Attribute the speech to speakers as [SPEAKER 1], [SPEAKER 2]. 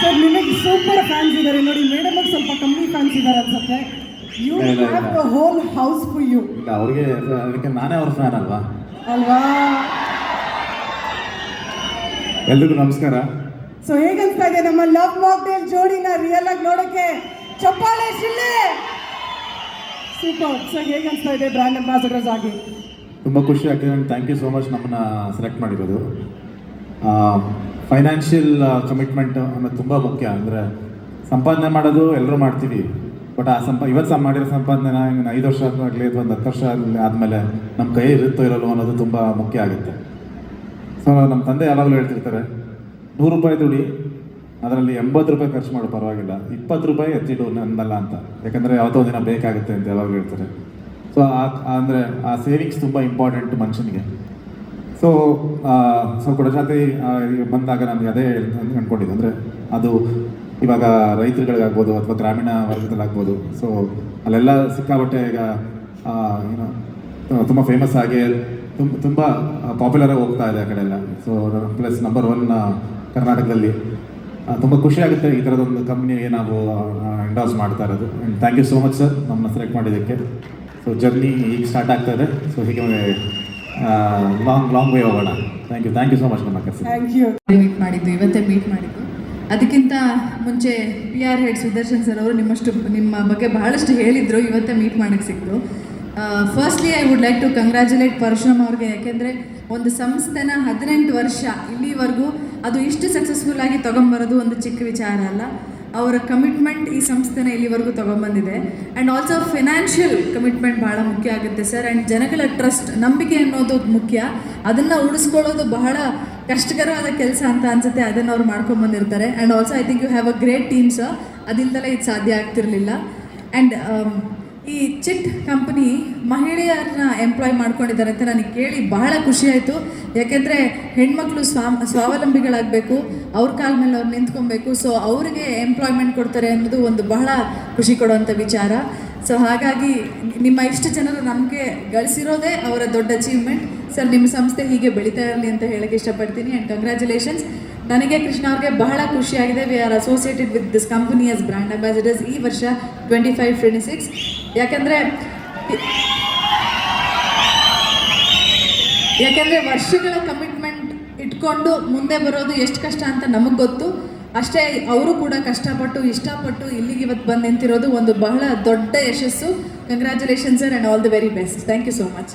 [SPEAKER 1] Sir ನಿಮಗೆ super fans ಇದ್ದಾರೆ ನೋಡಿ ಮೇಡಮ್ ಸ್ವಲ್ಪ ಕಮ್ಮಿ ಫ್ಯಾನ್ಸ್ ಇದ್ದಾರೆ ಅನ್ಸುತ್ತೆ. You have. The whole house for you
[SPEAKER 2] ಇಲ್ಲ ಅವ್ರಿಗೆ ಅದಕ್ಕೆ ನಾನೇ ಅವ್ರ ಫ್ಯಾನ್ ಅಲ್ವಾ?
[SPEAKER 1] ಅಲ್ವಾ?
[SPEAKER 2] ಎಲ್ರಿಗೂ ನಮಸ್ಕಾರ.
[SPEAKER 1] ಸೊ ಹೇಗನ್ಸ್ತಾ ಇದೆ ನಮ್ಮ ಲವ್ ಮಾಕ್ಟೇಲ್ ಜೋಡಿನ ರಿಯಲ್ ಆಗಿ ನೋಡಕ್ಕೆ ಚಪ್ಪಾಳೆ ಶಿಲ್ಲೆ! ಸೂಪರ್ ಸೊ ಹೇಗನ್ಸ್ತಾ ಇದೆ ಬ್ರ್ಯಾಂಡ್ ಅಂಬಾಸಿಡರ್ಸ್ ಆಗಿ?
[SPEAKER 2] ತುಂಬ ಖುಷಿ ಆಗ್ತಿದೆ. ಥ್ಯಾಂಕ್ ಯು ಸೋ ಮಚ್ ನಮ್ಮನ್ನ ಸೆಲೆಕ್ಟ್ ಮಾಡಿರೋದು. ಫೈನಾನ್ಷಿಯಲ್ ಕಮಿಟ್ಮೆಂಟ್ ಅನ್ನೋದು ತುಂಬ ಮುಖ್ಯ. ಅಂದರೆ ಸಂಪಾದನೆ ಮಾಡೋದು ಎಲ್ಲರೂ ಮಾಡ್ತೀವಿ. ಬಟ್ ಆ ಸಂಪ, ಇವತ್ತು ಸಹ ಮಾಡಿರೋ ಸಂಪಾದನೆ ಇನ್ನು ಐದು ವರ್ಷ ಆಗಲಿ ಅಥವಾ ಒಂದು ಹತ್ತು ವರ್ಷ ಆದಮೇಲೆ ನಮ್ಮ ಕೈ ಇರುತ್ತೋ ಇರಲ್ವೋ ಅನ್ನೋದು ತುಂಬ ಮುಖ್ಯ ಆಗುತ್ತೆ. ಸೊ ನಮ್ಮ ತಂದೆ ಯಾವಾಗಲೂ ಹೇಳ್ತಿರ್ತಾರೆ, ನೂರು ರೂಪಾಯಿ ದುಡಿ, ಅದರಲ್ಲಿ ಎಂಬತ್ತು ರೂಪಾಯಿ ಖರ್ಚು ಮಾಡೋ, ಪರವಾಗಿಲ್ಲ. ಇಪ್ಪತ್ತು ರೂಪಾಯಿ ಎತ್ತಿಡು ನಂದಲ್ಲ ಅಂತ. ಯಾಕಂದರೆ ಯಾವತ್ತೋ ದಿನ ಬೇಕಾಗುತ್ತೆ ಅಂತ ಯಾವಾಗಲೂ ಹೇಳ್ತಾರೆ. ಸೊ ಆ, ಅಂದರೆ ಆ ಸೇವಿಂಗ್ಸ್ ತುಂಬ ಇಂಪಾರ್ಟೆಂಟ್ ಮನುಷ್ಯನಿಗೆ. ಸೊ ಸ್ವಲ್ಪ ಜಾತಿ ಬಂದಾಗ ನಮಗೆ ಅದೇ ಅಂದ್ಕೊಂಡಿದ್ದು. ಅಂದರೆ ಅದು ಇವಾಗ ರೈತರುಗಳಿಗಾಗ್ಬೋದು ಅಥವಾ ಗ್ರಾಮೀಣ ವರ್ಗದಲ್ಲಾಗ್ಬೋದು. ಸೊ ಅಲ್ಲೆಲ್ಲ ಸಿಕ್ಕಾಬಟ್ಟೆ ಈಗ ಏನು, ತುಂಬ ಫೇಮಸ್ ಆಗಿ ತುಂಬ ತುಂಬ ಪಾಪ್ಯುಲರ್ ಆಗಿ ಹೋಗ್ತಾ ಇದೆ ಆ ಕಡೆ ಎಲ್ಲ ಸೊ ಪ್ಲಸ್ ನಂಬರ್ ಒನ್ ಕರ್ನಾಟಕದಲ್ಲಿ. ತುಂಬ ಖುಷಿ ಆಗುತ್ತೆ ಈ ಥರದೊಂದು ಕಂಪ್ನಿ ನಾವು ಎಂಡಾಸ್ ಮಾಡ್ತಾ ಇರೋದು. And thank you so much sir ನಮ್ಮನ್ನ ಸೆಲೆಕ್ಟ್ ಮಾಡಿದ್ದಕ್ಕೆ. ಸೊ ಜರ್ನಿ ಈಗ ಸ್ಟಾರ್ಟ್ ಆಗ್ತಾ ಇದೆ. ಸೊ ಹೀಗೆ ಲಾಂಗ್ ಲಾಂಗ್ ವೇ ಹೋಗೋಣ. Thank you thank you so much ನಮ್ಮ
[SPEAKER 1] ಥ್ಯಾಂಕ್ ಯು
[SPEAKER 3] ಮೀಟ್ ಮಾಡಿದ್ದು ಇವತ್ತೇ ಮೀಟ್ ಮಾಡಿದ್ದು. ಅದಕ್ಕಿಂತ ಮುಂಚೆ P R head Sudarshan sir ಅವರು ನಿಮ್ಮಷ್ಟು ನಿಮ್ಮ ಬಗ್ಗೆ ಬಹಳಷ್ಟು ಹೇಳಿದ್ರು ಇವತ್ತೇ ಮೀಟ್ ಮಾಡಕ್ಕೆ ಸಿಕ್ತು firstly I would like to congratulate Parashuram ಅವ್ರಿಗೆ ಯಾಕೆಂದರೆ ಒಂದು ಸಂಸ್ಥೆನ ಹದಿನೆಂಟು ವರ್ಷ ಇಲ್ಲಿವರೆಗೂ ಅದು ಇಷ್ಟು ಸಕ್ಸಸ್ಫುಲ್ ಆಗಿ ತೊಗೊಂಬರೋದು ಒಂದು ಚಿಕ್ಕ ವಿಚಾರ ಅಲ್ಲ. ಅವರ ಕಮಿಟ್ಮೆಂಟ್ ಈ ಸಂಸ್ಥೆನ ಇಲ್ಲಿವರೆಗೂ ತೊಗೊಂಬಂದಿದೆ. ಆ್ಯಂಡ್ ಆಲ್ಸೋ ಫಿನಾನ್ಷಿಯಲ್ ಕಮಿಟ್ಮೆಂಟ್ ಭಾಳ ಮುಖ್ಯ ಆಗುತ್ತೆ ಸರ್ ಆ್ಯಂಡ್ ಜನಗಳ ಟ್ರಸ್ಟ್ ನಂಬಿಕೆ ಅನ್ನೋದು ಮುಖ್ಯ. ಅದನ್ನು ಉಳಿಸ್ಕೊಳ್ಳೋದು ಬಹಳ ಕಷ್ಟಕರವಾದ ಕೆಲಸ ಅಂತ ಅನ್ಸುತ್ತೆ. ಅದನ್ನು ಅವ್ರು ಮಾಡ್ಕೊಂಬಂದಿರ್ತಾರೆ. And also I think you have a great team sir ಅದಿಲ್ದಲೇ ಇದು ಸಾಧ್ಯ ಆಗ್ತಿರಲಿಲ್ಲ. ಆ್ಯಂಡ್ ಈ ಚಿಟ್ ಕಂಪನಿ ಮಹಿಳೆಯರನ್ನ ಎಂಪ್ಲಾಯ್ ಮಾಡ್ಕೊಂಡಿದ್ದಾರೆ ಅಂತ ನನಗೆ ಕೇಳಿ ಬಹಳ ಖುಷಿ ಆಯಿತು. ಯಾಕೆಂದರೆ ಹೆಣ್ಮಕ್ಳು ಸ್ವಾ ಸ್ವಾವಲಂಬಿಗಳಾಗಬೇಕು, ಅವ್ರ ಕಾಲ ಮೇಲೆ ಅವ್ರು ನಿಂತ್ಕೊಬೇಕು ಸೊ ಅವರಿಗೆ ಎಂಪ್ಲಾಯ್ಮೆಂಟ್ ಕೊಡ್ತಾರೆ ಅನ್ನೋದು ಒಂದು ಬಹಳ ಖುಷಿ ಕೊಡುವಂಥ ವಿಚಾರ. ಸೊ ಹಾಗಾಗಿ ನಿಮ್ಮ ಇಷ್ಟು ಜನರು ನಮಗೆ ಗಳಿಸಿರೋದೇ ಅವರ ದೊಡ್ಡ ಅಚೀವ್ಮೆಂಟ್ ಸರ್ ನಿಮ್ಮ ಸಂಸ್ಥೆ ಹೀಗೆ ಬೆಳೀತಾ ಇರಲಿ ಅಂತ ಹೇಳಕ್ಕೆ ಇಷ್ಟಪಡ್ತೀನಿ ಆ್ಯಂಡ್ ಕಂಗ್ರ್ಯಾಚುಲೇಷನ್ಸ್ ನನಗೆ ಕೃಷ್ಣ ಅವ್ರಿಗೆ ಬಹಳ ಖುಷಿಯಾಗಿದೆ. We are associated with this company as brand ambassadors ಈ ವರ್ಷ ಟ್ವೆಂಟಿ ಫೈವ್ ಟ್ವೆಂಟಿ ಸಿಕ್ಸ್ ಯಾಕಂದರೆ ಯಾಕೆಂದರೆ ವರ್ಷಗಳ ಕಮಿಟ್ಮೆಂಟ್ ಇಟ್ಕೊಂಡು ಮುಂದೆ ಬರೋದು ಎಷ್ಟು ಕಷ್ಟ ಅಂತ ನಮಗೆ ಗೊತ್ತು. ಅಷ್ಟೇ ಅವರು ಕೂಡ ಕಷ್ಟಪಟ್ಟು, ಇಷ್ಟಪಟ್ಟು ಇಲ್ಲಿಗೆ ಇವತ್ತು ಬಂದು ನಿಂತಿರೋದು ಒಂದು ಬಹಳ ದೊಡ್ಡ ಯಶಸ್ಸು. Congratulation sir and all the very best thank you so much